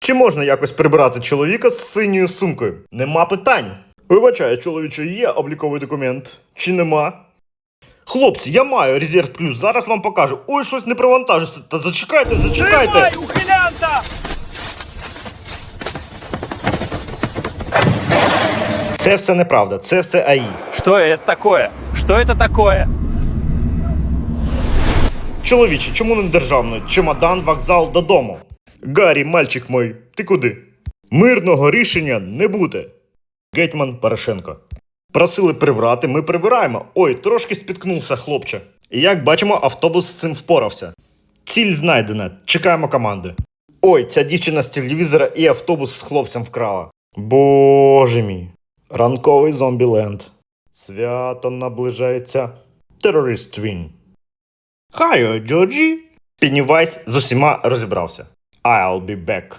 Чи можна якось прибрати чоловіка з синьою сумкою? Нема питань. Вибачаю, чоловіче, є обліковий документ. Чи нема? Хлопці, я маю резерв плюс, зараз вам покажу. Ой, щось не привантажиться. Та зачекайте, зачекайте. Тримай, ухилянта! Це все неправда, це все АІ. Что это такое? Что это такое? Чоловіче, чому не державною? Чемодан, вокзал додому. Гаррі, мальчик мой, ти куди? Мирного рішення не буде. Гетьман Порошенко. Просили прибрати, ми прибираємо. Ой, трошки спіткнувся, хлопче. І як бачимо, автобус з цим впорався. Ціль знайдена, чекаємо команди. Ой, ця дівчина з телевізора і автобус з хлопцем вкрала. Боже мій. Ранковий зомбіленд. Свято наближається. Терорист він. Хайо, Джорджі. Пеннівайс з усіма розібрався. I'll be back.